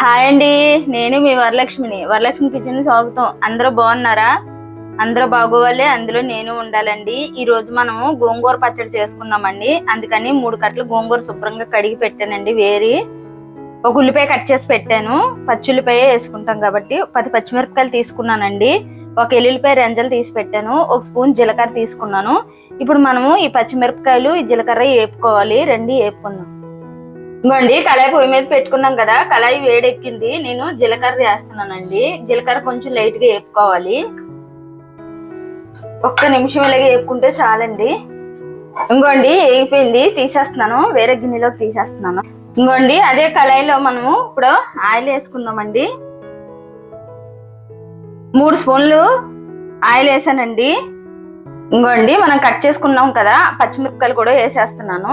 Hi అండి. నేను మీ వరలక్ష్మిని. Varalakshmi kitchen స్వాగతం. అందరూ బాగున్నారా? అందరూ బాగోవాలి. అందులో నేను ఉండాలండి. ఈ రోజు మనము గోంగూర పచ్చడి చేసుకుందామండి. అందుకని మూడు కట్టలు గోంగూర శుభ్రంగా కడిగి పెట్టానండి వేరి. ఒక ఉల్లిపాయ కట్ చేసి పెట్టాను. పచ్చుల్లిపాయ వేసుకుంటాం కాబట్టి పది పచ్చిమిరపకాయలు తీసుకున్నానండి. ఒక ఎల్లుల్లిపాయ రెంజలు తీసి పెట్టాను. ఒక స్పూన్ జీలకర్ర తీసుకున్నాను. ఇప్పుడు మనము ఈ పచ్చిమిరపకాయలు ఈ జీలకర్ర వేపుకోవాలి రెండు వేపుకుందాం ఇదిగోండి కళాయి పొయ్యి మీద పెట్టుకున్నాం కదా కళాయి వేడెక్కింది. నేను జీలకర్ర వేస్తున్నానండి. జీలకర్ర కొంచెం లైట్గా వేపుకోవాలి. ఒక్క నిమిషం ఇలాగే వేపుకుంటే చాలండి. ఇంకోండి వేగిపోయింది తీసేస్తున్నాను. వేరే గిన్నెలోకి తీసేస్తున్నాను. ఇంకోండి అదే కళాయిలో మనము ఇప్పుడు ఆయిల్ వేసుకుందామండి. మూడు స్పూన్లు ఆయిల్ వేసానండి. ఇంకోండి మనం కట్ చేసుకున్నాం కదా పచ్చిమిరపకాయలు కూడా వేసేస్తున్నాను.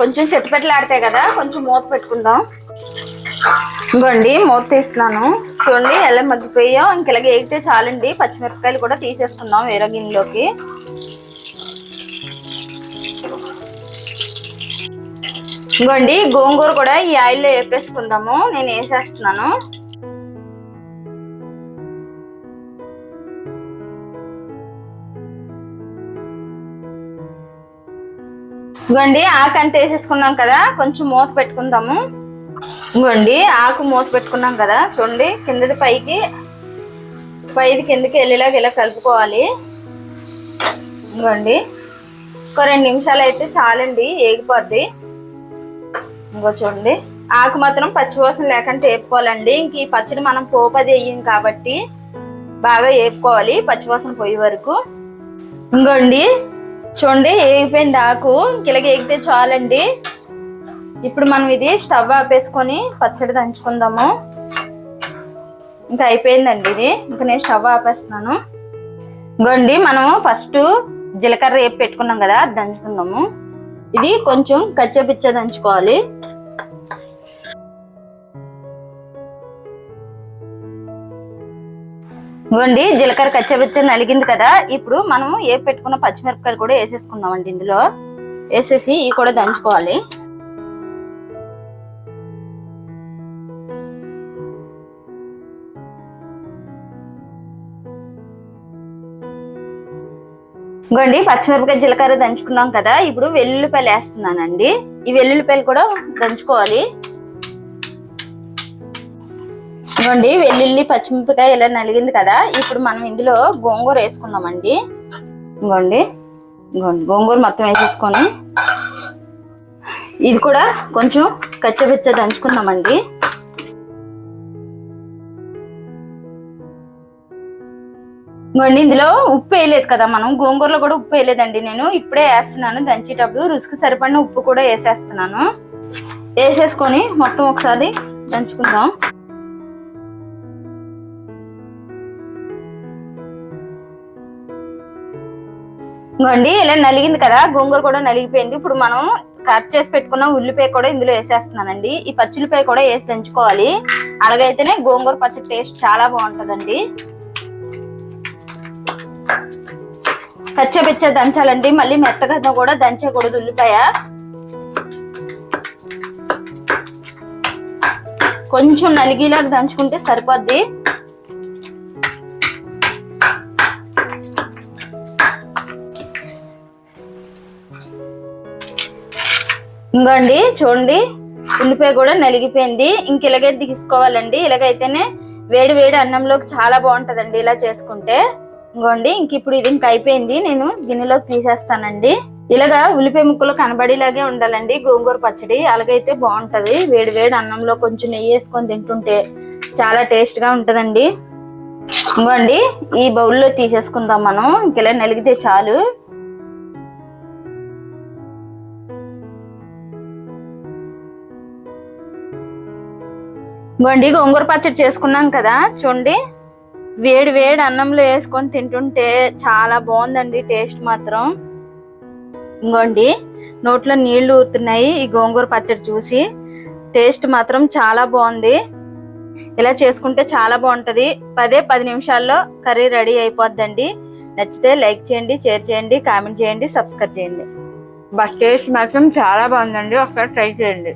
కొంచెం చెట్టుపెట్టలాడతాయి కదా కొంచెం మూత పెట్టుకుందాం. ఇంకోండి మూత తీస్తున్నాను. చూడండి ఎలా మగ్గిపోయో ఇలాగే వేగితే చాలండి. పచ్చిమిరపకాయలు కూడా తీసేసుకుందాం వేరే గిన్నెలోకి. ఇంకోండి గోంగూర కూడా ఈ ఆయిల్లో వేపేసుకుందాము. నేను వేసేస్తున్నాను. ఇదిగోండి ఆకు అంత వేసేసుకున్నాం కదా కొంచెం మూత పెట్టుకుందాము. ఇదిగోండి ఆకు మూత పెట్టుకున్నాం కదా చూడండి కిందది పైకి పైది కిందకి వెళ్ళేలాగా ఇలా కలుపుకోవాలి. ఇదిగోండి ఒక రెండు నిమిషాలు అయితే చాలండి ఏగిపోద్ది. ఇంకో చూడండి ఆకు మాత్రం పచ్చివాసన లేకుండా వేపుకోవాలండి ఇంక ఈ పచ్చడి మనం పోపది వేయం కాబట్టి బాగా వేపుకోవాలి పచ్చివాసన పోయే వరకు. ఇంకోండి చూడండి ఏగిపోయింది ఆకు కిలక ఏగితే చాలండి. ఇప్పుడు మనం ఇది స్టవ్ ఆపేసుకొని పచ్చడి దంచుకుందాము. ఇంకా అయిపోయిందండి ఇది. ఇంకా నేను స్టవ్ ఆపేస్తున్నాను. ఇంకోండి మనము ఫస్ట్ జీలకర్ర వేపు పెట్టుకున్నాం కదా అది దంచుకుందాము. ఇది కొంచెం కచ్చపిచ్చ దంచుకోవాలి. ఇవ్వండి జీలకర్ర కచ్చబెచ్చ నలిగింది కదా ఇప్పుడు మనము ఏ పెట్టుకున్న పచ్చిమిరపకాయలు కూడా వేసేసుకుందామండి ఇందులో. వేసేసి ఇవి కూడా దంచుకోవాలి. ఇంకోండి పచ్చిమిరపకాయ జీలకర్ర దంచుకున్నాం కదా ఇప్పుడు వెల్లుల్లిపాయలు వేస్తున్నానండి. ఈ వెల్లుల్లిపాయలు కూడా దంచుకోవాలి. ఇదిగోండి వెల్లుల్లి పచ్చిమిరపకాయ ఇలా నలిగింది కదా ఇప్పుడు మనం ఇందులో గోంగూర వేసుకుందామండి. ఇంకోండి ఇంకోండి గోంగూర మొత్తం వేసేసుకొని ఇది కూడా కొంచెం కచ్చబెచ్చ దంచుకుందామండి. ఇంకోండి ఇందులో ఉప్పు వేయలేదు కదా మనం గోంగూరలో కూడా ఉప్పు వేయలేదండి నేను ఇప్పుడే వేస్తున్నాను దంచేటప్పుడు రుసుకు సరిపడిన ఉప్పు కూడా వేసేస్తున్నాను. వేసేసుకొని మొత్తం ఒకసారి దంచుకుందాం. ఇంకోండి ఇలా నలిగింది కదా గోంగూర కూడా నలిగిపోయింది. ఇప్పుడు మనం కట్ చేసి పెట్టుకున్న ఉల్లిపాయ కూడా ఇందులో వేసేస్తున్నానండి. ఈ పచ్చిల్లిపాయ కూడా వేసి దంచుకోవాలి. అలాగైతేనే గోంగూర పచ్చడి టేస్ట్ చాలా బాగుంటుందండి. కచ్చపిచ్చ దంచాలండి. మళ్ళీ మెత్తగా కూడా దంచకూడదు ఉల్లిపాయ. కొంచెం నలిగేలాగా దంచుకుంటే సరిపోద్ది. ఇంకోండి చూడండి. ఉల్లిపాయ కూడా నలిగిపోయింది. ఇంక ఇలాగే తీసుకోవాలండి. ఇలాగైతేనే వేడి వేడి అన్నంలోకి చాలా బాగుంటుందండి ఇలా చేసుకుంటే. ఇంకోండి ఇంక ఇప్పుడు ఇది ఇంక అయిపోయింది. నేను గిన్నెలోకి తీసేస్తానండి. ఇలాగా ఉల్లిపాయ ముక్కలు కనబడేలాగే ఉండాలండి. గోంగూర పచ్చడి అలాగైతే బాగుంటుంది. వేడి వేడి అన్నంలో కొంచెం నెయ్యి వేసుకొని తింటుంటే చాలా టేస్ట్గా ఉంటుందండి. ఇంకోండి ఈ బౌల్లో తీసేసుకుందాం మనం. ఇంక ఇలా నలిగితే చాలు. గోండి గోంగూర పచ్చడి చేసుకున్నాం కదా చూడండి. వేడి వేడి అన్నంలో వేసుకొని తింటుంటే చాలా బాగుందండి టేస్ట్ మాత్రం. ఇంకోండి నోట్లో నీళ్ళు ఊరుతున్నాయి ఈ గోంగూర పచ్చడి చూసి. టేస్ట్ మాత్రం చాలా బాగుంది. ఇలా చేసుకుంటే చాలా బాగుంటుంది. పదే పది నిమిషాల్లో కర్రీ రెడీ అయిపోద్దండి. నచ్చితే లైక్ చేయండి షేర్ చేయండి కామెంట్ చేయండి సబ్స్క్రైబ్ చేయండి. బస్ టేస్ట్ మాత్రం చాలా బాగుందండి. ఒకసారి ట్రై చేయండి.